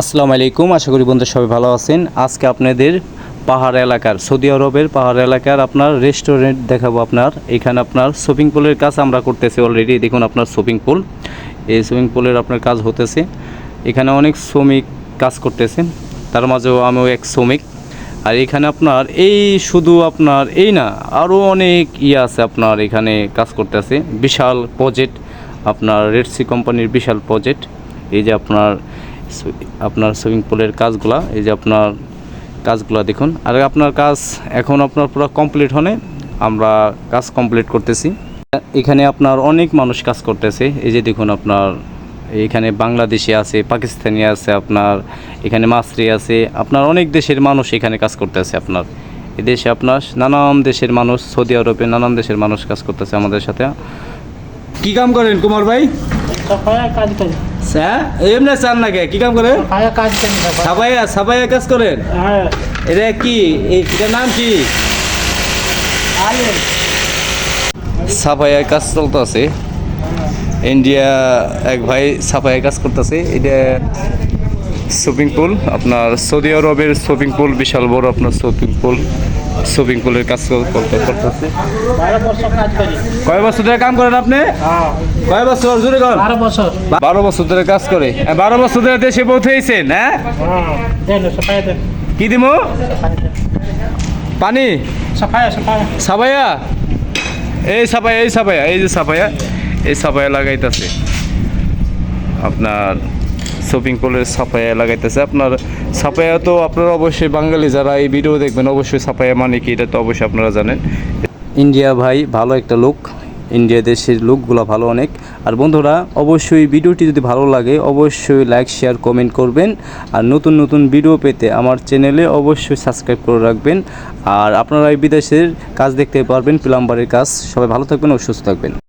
আসসালামু আলাইকুম, আশা করি বন্ধু সবাই ভালো আছেন। আজকে আপনাদের পাহাড় এলাকার, সৌদি আরবের পাহাড় এলাকার আপনার রেস্টুরেন্ট দেখাবো আপনার। এখানে আপনার শপিং পুলের কাজ আমরা করতেছি অলরেডি দেখুন আপনার শপিং পুল এই শপিং পুলের আপনার কাজ হতেছে। এখানে অনেক শ্রমিক কাজ করতেছে তার মাঝেও আমিও এক শ্রমিক। আর এখানে আপনার এই শুধু আপনার, এই না, আরও অনেক ইয়ে আছে আপনার এখানে কাজ করতেছে। বিশাল প্রজেক্ট আপনার রেডসি কোম্পানির বিশাল প্রজেক্ট এই যে আপনার আপনার সুইমিং পুলের কাজগুলা এই যে আপনার কাজগুলা দেখুন। আর আপনার কাজ এখন আপনার পুরো কমপ্লিট হনে আমরা কাজ কমপ্লিট করতেছি। এখানে আপনার অনেক মানুষ কাজ করতেছে। এই যে দেখুন আপনার এখানে বাংলাদেশি আছে পাকিস্তানি আছে আপনার এখানে মাসরি আছে। আপনার অনেক দেশের মানুষ এখানে কাজ করতেছে আপনার। এই দেশে আপনার নানান দেশের মানুষ সৌদি আরবে নানান দেশের মানুষ কাজ করতেছে আমাদের সাথে। কি কাম করেন কুমার ভাই? কাজ করি। স্যার এমনি চান নাকি? কি কাম করেন? কাজ সাবাইয়া সাবাইয়া কাজ করেন? হ্যাঁ। এটা কি? এটার নাম কি? আলে সাফাইয়া কাজ চলতেছে। ইন্ডিয়া এক ভাই সাফাইয়া কাজ করতেছে। এটা সুইমিং পুল আপনার সৌদি আরবের সুইমিং পুল বিশাল বড় আপনার সুইমিং পুল সুইমিং পুলের কাজ করতে করতেছে। কয় বছর ধরে কাম করেন আপনি? হ্যাঁ। কয় বছর জুড়ে করেন বারো বছর। বারো বছর ধরে কাজ করে। বারো বছর ধরে দেশে পৌঁছেছেন হ্যাঁ? হ্যাঁ কি দেন। পানি? সাবাইয়া এই সাবাইয়া এই সাবাইয়া এই যে সাবাইয়া এই সাবাইয়া লাগাইতেছে। আপনার শপিং পুলের সাপাইয়া লাগাইতেছে। আপনার সাপাইয়া তো আপনারা অবশ্যই বাঙালি, যারা এই ভিডিও দেখবেন অবশ্যই সাপাইয়া মানে কি, এটা তো অবশ্যই আপনারা জানেন। ইন্ডিয়া ভাই ভালো একটা লোক ইন্ডিয়া দেশের লোকগুলো ভালো অনেক। আর বন্ধুরা, অবশ্যই ভিডিওটি যদি ভালো লাগে, অবশ্যই লাইক শেয়ার কমেন্ট করবেন। আর নতুন নতুন ভিডিও পেতে আমার চ্যানেলে অবশ্যই সাবস্ক্রাইব করে রাখবেন। আর আপনারা এই বিদেশের কাজ দেখতে পারবেন প্লাম্বারের কাজ। সবাই ভালো থাকবেন ও সুস্থ থাকবেন।